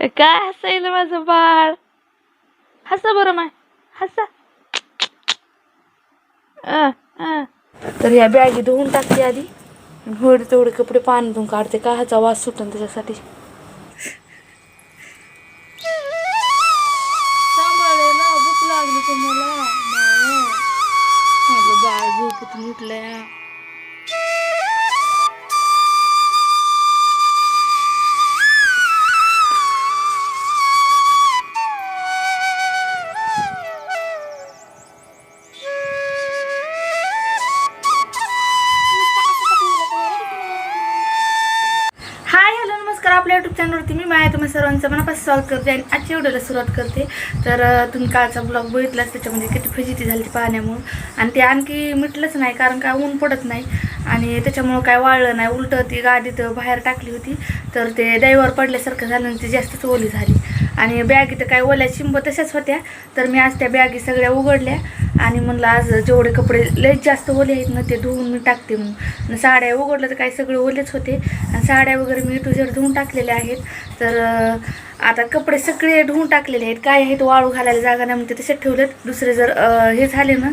काय हसायला माझं बाळ? हसा बरं माय हसा. अ, अ. तर या बॅगी धुवून टाकते आधी. होड तेवढे कपडे पाणी धुवून काढते. का ह्याचा वास सुटन त्याच्यासाठी? सांभाळायला भूक लागली तुम्हाला. बाळ झोपेतून उठलंय. माया तुम्ही सर्वांचं मनापासून स्वागत करते आणि आजच्या व्हिडिओला सुरुवात करते. तर तुम्ही कालचा ब्लॉग बघितलाच त्याच्यामध्ये किती फजिती झाली ती पाण्यामुळं आणि ते आणखी मिटलंच नाही कारण काय ऊन पडत नाही. आणि त्याच्यामुळं काय वाळलं नाही उलटं ती गादीत बाहेर टाकली होती. तर ते दैवावर पडल्यासारखं झालं आणि ती जास्तच ओली झाली. आणि बॅगी तर काय ओल्या शिंब तशाच होत्या. तर मी आज त्या बॅगी सगळ्या उघडल्या. आणि म्हणलं आज जेवढे कपडे लयच जास्त ओले आहेत ना ते धुवून मी टाकते म्हणून. साड्या उघडलं तर काय सगळे ओलेच होते. आणि साड्या वगैरे मी टू झेड धुवून टाकलेल्या आहेत. तर आता कपडे सगळे धुवून टाकलेले आहेत. काय आहेत वाळू घालायला जागा नाही म्हणते तसेच ठेवलेत. दुसरे जर हे झाले ना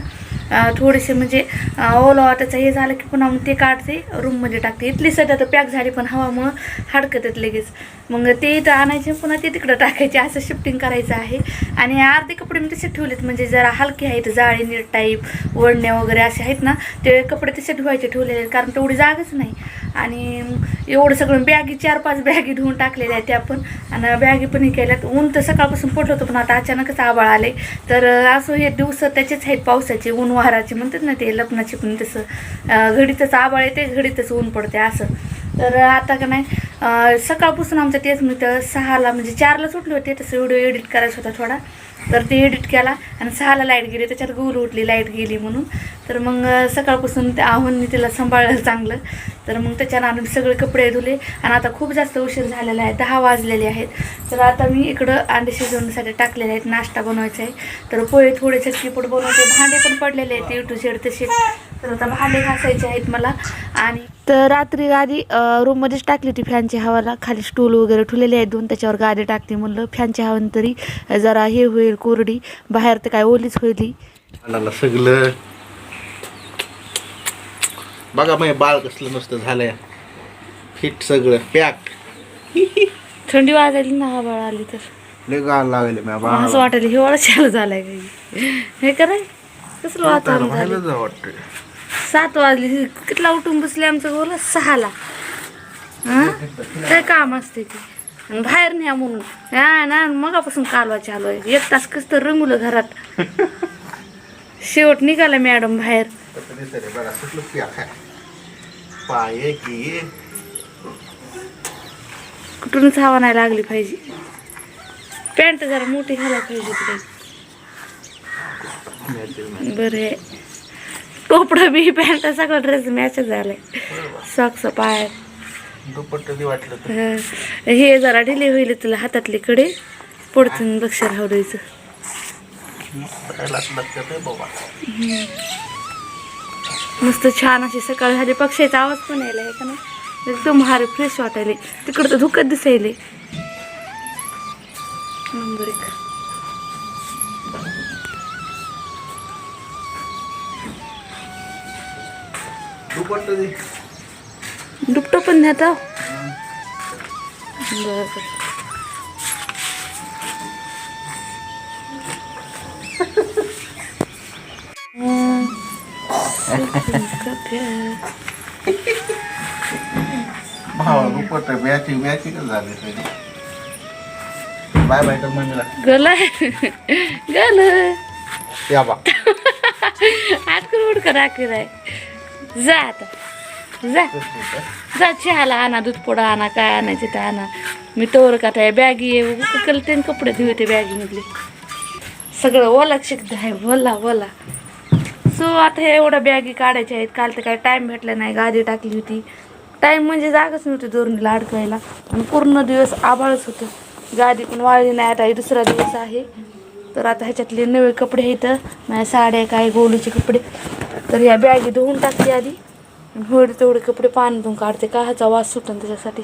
थोडेसे म्हणजे ओलावा त्याचं हे झालं की पुन्हा मग ते काढते रूममध्ये टाकते. इथली सध्या तर पॅक झाली पण हवामुळं हडकत आहेत लगेच. मग ते इथं आणायचे पुन्हा ते तिकडं टाकायचे. असं शिफ्टिंग करायचं आहे. आणि अर्धे कपडे मी तसे ठेवलेत. म्हणजे जरा हलके आहेत जाळी नीट टाईप वडण्या वगैरे असे आहेत ना ते कपडे तसे धुवायचे ठेवलेले आहेत. कारण तेवढी जागाच नाही. आणि एवढं सगळं बॅगी चार पाच बॅगी धुवून टाकलेल्या आहेत त्या पण. आणि बॅगी पण हे केल्यात. ऊन तर सकाळपासून पडलं होतं पण आता अचानकच आबाळ आले तर असं हे दिवस त्याचेच आहेत पावसाचे ऊन वाराचे म्हणतात ना ते लग्नाचे पण तसं. घडीतच आबाळ येते घडीतच ऊन पडते असं. तर आता का नाही सकाळपासून आमचं तेच मी तर सहाला म्हणजे चारला सुटले होते तसं व्हिडिओ एडिट करायचा होता थोडा. तर ते एडिट केला आणि सहाला लाइट गेली त्याच्यात गुल उठली लाइट गेली म्हणून. तर मग सकाळपासून त्या आव्हानने तिला सांभाळलं चांगलं. तर मग त्याच्यानं आम्ही सगळे कपडे धुले. आणि आता खूप जास्त उशीर झालेला आहे दहा वाजलेले आहेत. तर आता मी इकडं अंडे शिजवण्यासाठी टाकलेले आहेत नाश्ता बनवायचा आहे. तर पोहे थोडे चटकीपट बनवते भांडे पण पडलेले आहेत यू टू झेड तसे. तर आता भांडे घासायचे आहेत मला. आणि तर रात्री गादी रूममध्येच टाकली होती फॅनच्या हवाला खाली स्टूल वगैरे ठेवलेले आहेत दोन त्याच्यावर गादी टाकते म्हणलं. फॅनच्या हवाने तरी जरा हे होईल कोरडी. बाहेर तर काय ओलीच होईल. सगळं. बघा मग बाळ कसलं मस्त झालंय. फिट सगळं. पॅक थंडी वाजायली ना हवा आली तर. लय गाल लागले असं वाटायला हिवाळा चालू झालाय काही हे? कराय कसलं वातावरण झालं सात वाजले. कितला उठून बसले आमचं बोला सहाला. हां? काय काम असते ते? आणि बाहेर न्या म्हणून. हा ना मगापासून कालवा चालू आहे. एक तास कस तर रंगवलं घरात. शेवट निघाला मॅडम बाहेर. कुठूनच हवा नाही लागली पाहिजे. पॅन्ट जरा मोठी घालायला पाहिजे तिथे बरं आहे. टोपडं बी पॅन्ट सगळं ड्रेस मॅच झालाय सॉक्स पाय. वाटलं हं. जरा ढिले होईल तुला हातातले कडे. पुढचं ते बाबा. मस्त छान अशी सकाळ झाली. पक्ष्याचा आवाज पण यायला आहे का नाही? एकदम भारी फ्रेश वाटायले. तिकडं तर धुकत दिसायले. नंबर एक. दुपट्ट दे. दुपटं पण न्यात बरं भावा दुपट्ट मॅचिंग मॅचिंग झाले सगळे बाय बाय तर मम्मीला. गल. गल. या बा. हात करून उडका राखी राय जा आता जा. जा चहाला आणा दूध पोडा आणा काय आणायचे ते आणा. मी तोवर का त्या बॅगी कलते कपडे धुवते बॅगीमधले. सगळं ओला शिकत आहे ओला ओला. सो आता हे एवढ्या बॅगी काढायच्या आहेत काल तर काय टाईम भेटला नाही गादी टाकली होती. टाईम म्हणजे जागाच नव्हती दोरणीला अडकवायला. आणि पूर्ण दिवस आभाळच होतं. गादी पण वाळली नाही आता हे दुसरा दिवस आहे. तर आता ह्याच्यातले नवे कपडे आहेत. माझ्या साड्या काय गोलूचे कपडे. तर ह्या बॅगी धुवून टाकते आधी. होईल तेवढे कपडे पाण्यातून काढते. का ह्याचा वास सुटन त्याच्यासाठी.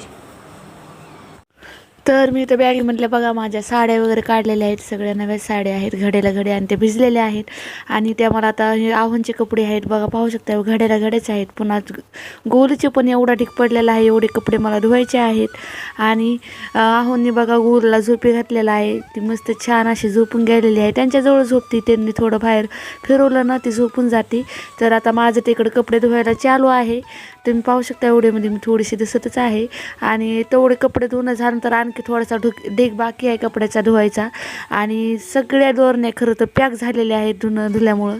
तर मी तर बॅगेमधल्या बघा माझ्या साड्या वगैरे काढलेल्या आहेत सगळ्या नव्या साड्या आहेत घड्याला घड्या आणि ते भिजलेल्या आहेत आणि त्या मला आता हे आव्हानचे कपडे आहेत बघा पाहू शकता घड्याला घडेच आहेत पुन्हा गोलचे पण एवढा ढीक पडलेला आहे एवढे कपडे मला धुवायचे आहेत आणि आहोंनी बघा गोलला झोपी घातलेला आहे ती मस्त छान अशी झोपून गेलेली आहे त्यांच्याजवळ झोपती त्यांनी थोडं बाहेर फिरवलं ना ती झोपून जाते. तर आता माझं तिकडं कपडे धुवायला चालू आहे तुम्ही पाहू शकता एवढ्यामध्ये मी थोडीशी दिसतच आहे. आणि तेवढे कपडे धुणं झाल्यानंतर आणखी थोडासा ढुक ढीक बाकी आहे कपड्याचा धुवायचा. आणि सगळ्या दोरण्या खरं तर पॅक झालेल्या आहेत धुणं धुल्यामुळं.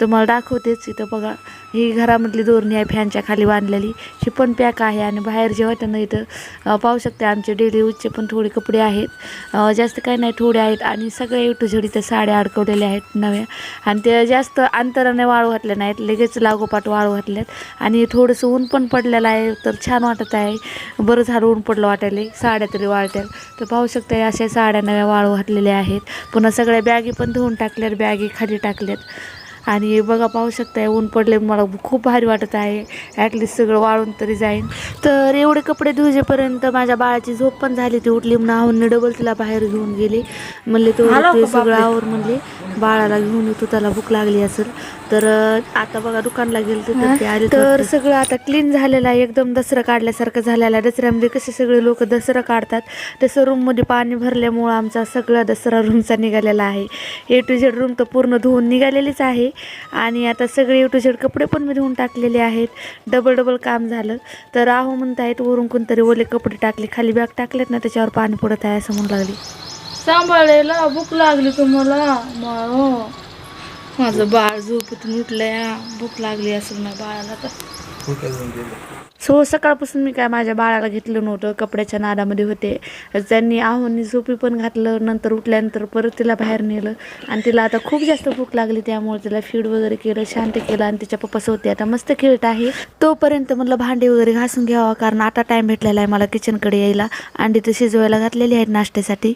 तुम्हाला दाखवतेच इथं बघा. ही घरामधली दोरणी आहे फॅनच्या खाली बांधलेली. ही पण पॅक आहे आणि बाहेर जेव्हा त्यांना इथं पाहू शकते आमचे डेली यूजचे पण थोडे कपडे आहेत. जास्त काही नाही थोडे आहेत आणि सगळे ए टू झेड इथं साड्या अडकवलेल्या आहेत नव्या. आणि ते जास्त अंतराने वाळू घातल्या नाहीत लगेच लागोपाठ वाळू घातल्यात आणि थोडंसं ऊन पण पडलेलं आहे तर छान वाटत आहे. बरं झालं ऊन पडलं वाटायला साड्या तरी वाळत्यात. तर पाहू शकता अशा साड्या नव्या वाळू घातलेल्या आहेत. पुन्हा सगळ्या बॅगी पण धुवून टाकल्यात बॅगी खाली टाकल्यात. आणि बघा पाहू शकताय ऊन पडले मला खूप भारी वाटत आहे. ॲटलिस्ट सगळं वाळून तरी जाईन तर एवढे कपडे धुजेपर्यंत माझ्या बाळाची झोप पण झाली. ती उठली म्हणून आहून डबल तिला बाहेर घेऊन गेले. म्हणले तो ते सगळं आवर म्हणले बाळाला घेऊन येतो त्याला भूक लागली असेल. तर आता बघा दुकानला गेले तर ते आले तर सगळं आता क्लीन झालेलं आहे. एकदम दसरा काढल्यासारखं झालेलं आहे. दसऱ्यामध्ये कसे सगळे लोक दसरा काढतात? तसं रूममध्ये पाणी भरल्यामुळं आमचा सगळा दसरा रूमचा निघालेला आहे. ए टू झेड रूम तर पूर्ण धुवून निघालेलीच आहे. आणि आता सगळे टू शेड कपडे पण मी धुवून टाकलेले आहेत. डबल डबल काम झालं. तर आहो म्हणत आहेत वरून कोणतरी ओले कपडे टाकले. खाली बॅग टाकलेत ना त्याच्यावर पाणी पडत आहे असं म्हणू लागली. सांभाळायला भूक लागली तुम्हाला? हो. माझं बाळ झोपेतून उठलं भूक लागली असेल ना बाळाला तर. सो सकाळपासून मी काय माझ्या बाळाला घेतलं नव्हतं कपड्याच्या नादामध्ये होते. त्यांनी आहोनी झोपी पण घातलं नंतर उठल्यानंतर परत तिला बाहेर नेलं. आणि तिला आता खूप जास्त भूक लागली त्यामुळे तिला फीड वगैरे केलं शांत केलं आणि तिच्या पप्पा होते आता मस्त खेळत आहे. तोपर्यंत म्हटलं भांडे वगैरे घासून घ्यावा कारण आता टाईम भेटलेला आहे मला किचनकडे यायला. अंडी तर शिजवायला घातलेली आहेत नाश्त्यासाठी.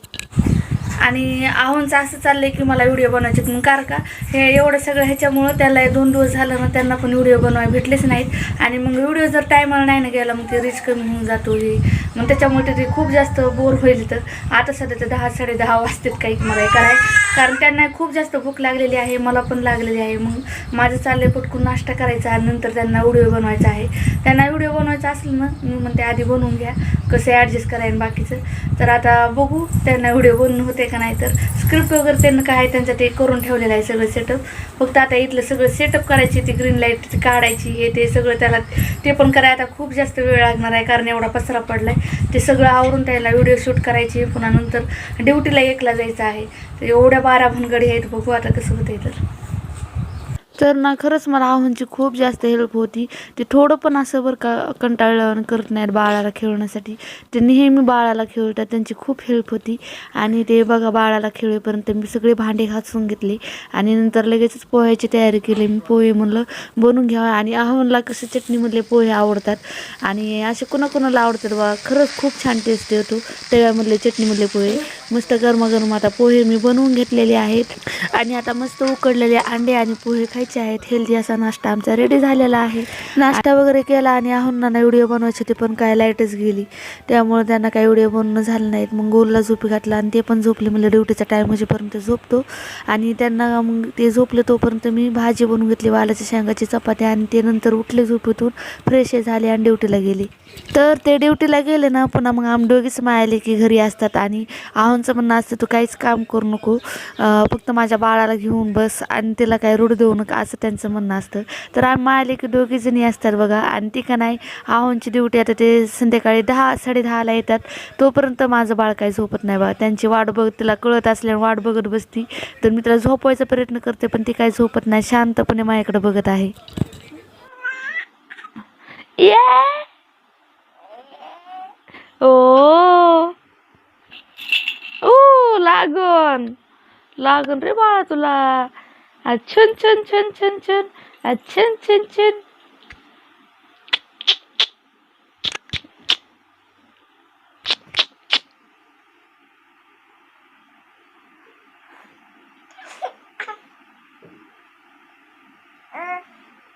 आणि आहोंचं असं चाललं आहे की मला व्हिडिओ बनवायचे मग कार का? हे एवढं सगळं ह्याच्यामुळं त्याला दोन दिवस झालं ना त्यांना पण व्हिडिओ बनवायला भेटलेच नाहीत. आणि मग व्हिडिओ जर टायमाला नाही ना गेला मग ते रिच कमी होऊन जातो हे. मग त्याच्यामुळे ते- ते खूप जास्त बोर होईल तर. आता सध्या ते दहा साडे दहा वाजतात काही मला हे कराय कारण त्यांना खूप जास्त भूक लागलेली आहे मला पण लागलेली आहे. मग माझं चाललंय पटकून नाश्ता करायचा आणि नंतर त्यांना व्हिडिओ बनवायचा आहे. त्यांना व्हिडिओ बनवायचा असेल ना मी म्हणते आधी बनवून घ्या. कसं ॲडजस्ट करायला बाकीचं. तर आता बघू त्यांना व्हिडिओ बनवून होते का नाही. तर स्क्रिप्ट वगैरे त्यांना काय त्यांचं ते करून ठेवलेलं आहे सगळं सेटअप फक्त आता इथलं सगळं सेटअप करायची ती ग्रीन लाइट काढायची हे ते सगळं त्याला ते पण करायला आता खूप जास्त वेळ लागणार आहे कारण एवढा पसरा पडलाय. ते सगळं आवरून त्याला व्हिडिओ शूट करायची पुन्हा नंतर ड्युटीला एकला जायचं आहे. तर एवढ्या बारा भनगडी आहेत बघू आता कसं आहे तर. तर ना खरंच मला आव्हानची खूप जास्त हेल्प होती. ते थोडं पण असं बरं का कंटाळलं करत नाहीत बाळाला खेळण्यासाठी. ते नेहमी बाळाला खेळतात त्यांची खूप हेल्प होती. आणि ते बघा बाळाला खेळेपर्यंत मी सगळे भांडे घासून घेतले. आणि नंतर लगेचच पोह्याची तयारी केली. मी पोहे म्हणलं बनवून घ्यावा आणि आव्हानला कसं चटणीमधले पोहे आवडतात. आणि असे कोणाकोणाला आवडतात बा खरंच खूप छान टेस्ट येतो. तव्यामधले चटणीमधले पोहे. मस्त गरमागरम आता पोहे मी बनवून घेतलेले आहेत. आणि आता मस्त उकडलेले अंडे आणि पोहे खायचे आहेत. हेल्दी असा नाश्ता आमचा रेडी झालेला आहे. नाश्ता वगैरे केला आणि आहोंना व्हिडिओ बनवायचे होते पण काय लाईटच गेली. त्यामुळे त्यांना काही व्हिडिओ बनवणं झालं नाहीत. मग गोलला झोपी घातला आणि ते पण झोपले. म्हणजे ड्युटीचा टाईम होईपर्यंत झोपतो. आणि त्यांना मग ते झोपले तोपर्यंत मी भाजी बनवून घेतली वालाच्या शेंगाची चपाती आणि ते नंतर उठले झोपेतून फ्रेश झाले आणि ड्युटीला गेले. तर ते ड्युटीला गेले ना पुन्हा मग आम दोघीच मायाले की घरी असतात आणि आहोंचं म्हणणं असतं तू काहीच काम करू नको. फक्त माझ्या बाळाला घेऊन बस आणि तिला काय रूढ देऊ नका असं त्यांचं म्हणणं असतं. तर आम्ही माले की दोघीजणी असतात बघा. आणि ती का नाही आहोंची ड्युटी आता ते संध्याकाळी दहा साडेदहाला येतात. तोपर्यंत माझं बाळ काही झोपत नाही बघा त्यांची वाट बघत तिला कळत असल्याने वाट बघत बसती. तर मी तिला झोपवायचा प्रयत्न करते पण ती काही झोपत नाही. शांतपणे माझ्याकडे बघत आहे. लागन लागन रे बाळा तुला आ, छन छन छन छन छन आ, छन छन छन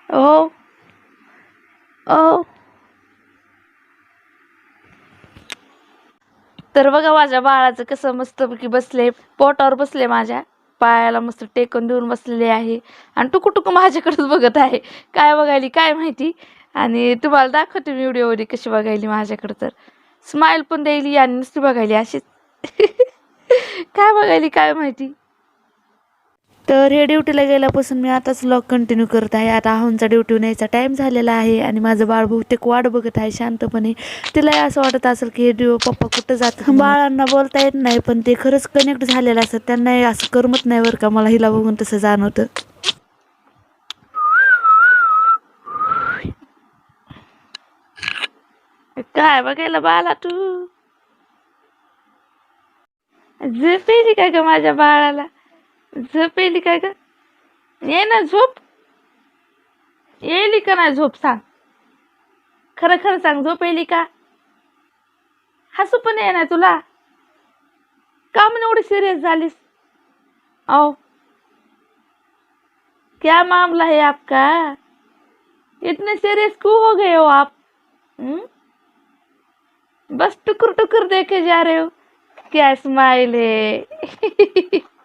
ओ तर बघा माझ्या बाळाचं कसं मस्तपैकी बसले पोटावर बसले माझ्या. पायाला मस्त टेकून देऊन बसलेले आहे. आणि टुकू टुकू माझ्याकडेच बघत आहे. काय बघायली काय माहिती? आणि तुम्हाला दाखवते मी व्हिडिओवरी कशी बघायली माझ्याकडं तर. स्माईल पण द्यायली आणि नुसती बघायली अशीच. काय बघायली काय माहिती? तर हे ड्युटीला गेल्यापासून मी आताच लॉग कंटिन्यू करत आहे. आता आहोंचा ड्युटी न्यायचा टाईम झालेला आहे आणि माझं बाळ बहुतेक वाट बघत आहे शांतपणे. तिलाही असं वाटत असेल की हे डिओ पप्पा कुठं जात बाळांना बोलता येत नाही पण ते खरंच कनेक्ट झालेलं असतं. त्यांनाही असं करमत नाही बरं का मला हिला बघून तसं जाणवतं. काय बघायला बाळा तू? झोप येली काय ग माझ्या बाळाला? झोप येली काय ग? ये ना झोप. येली का नाही झोप सांग. खरं खरं सांग झोप येली का? हसू पण ये ना तुला. का म्हणून एवढी सिरियस झालीस? अहो. क्या मामला है आपका? इतने सीरियस क्यों हो गए हो आप? हम्म? बस टुकुर टुकुर देखे जा रहे हो. क्या स्माइल है.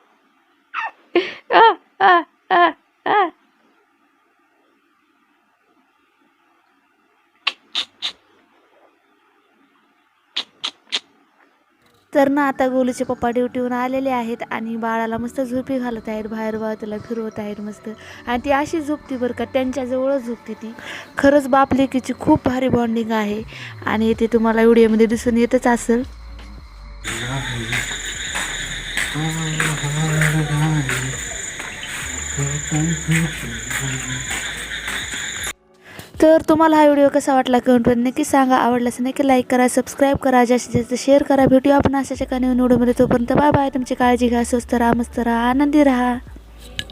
तर ना आता गोलूचे पप्पा ड्युटीहून आलेले आहेत आणि बाळाला मस्त झोपी घालत आहेत बाहेर बा त्याला फिरवत आहेत मस्त. आणि ती अशी झोपती बरं का त्यांच्याजवळच झोपते ती. खरंच बाप लेकीची खूप भारी बॉन्डिंग आहे. आणि ते तुम्हाला व्हिडिओमध्ये दिसून येतच असेल. तर तुम्हाला हा व्हिडिओ कसा वाटला कमेंटमध्ये नक्की सांगा. आवडल्यास नक्की लाईक करा सबस्क्राईब करा. जास्तीत जास्त शेअर करा. व्हिडिओ आपण अशाच्या का नवीन व्हिडिओमध्ये तोपर्यंत बाय बाय तुमची काळजी घ्या. स्वस्त राहा मस्त राहा. आनंदी राहा.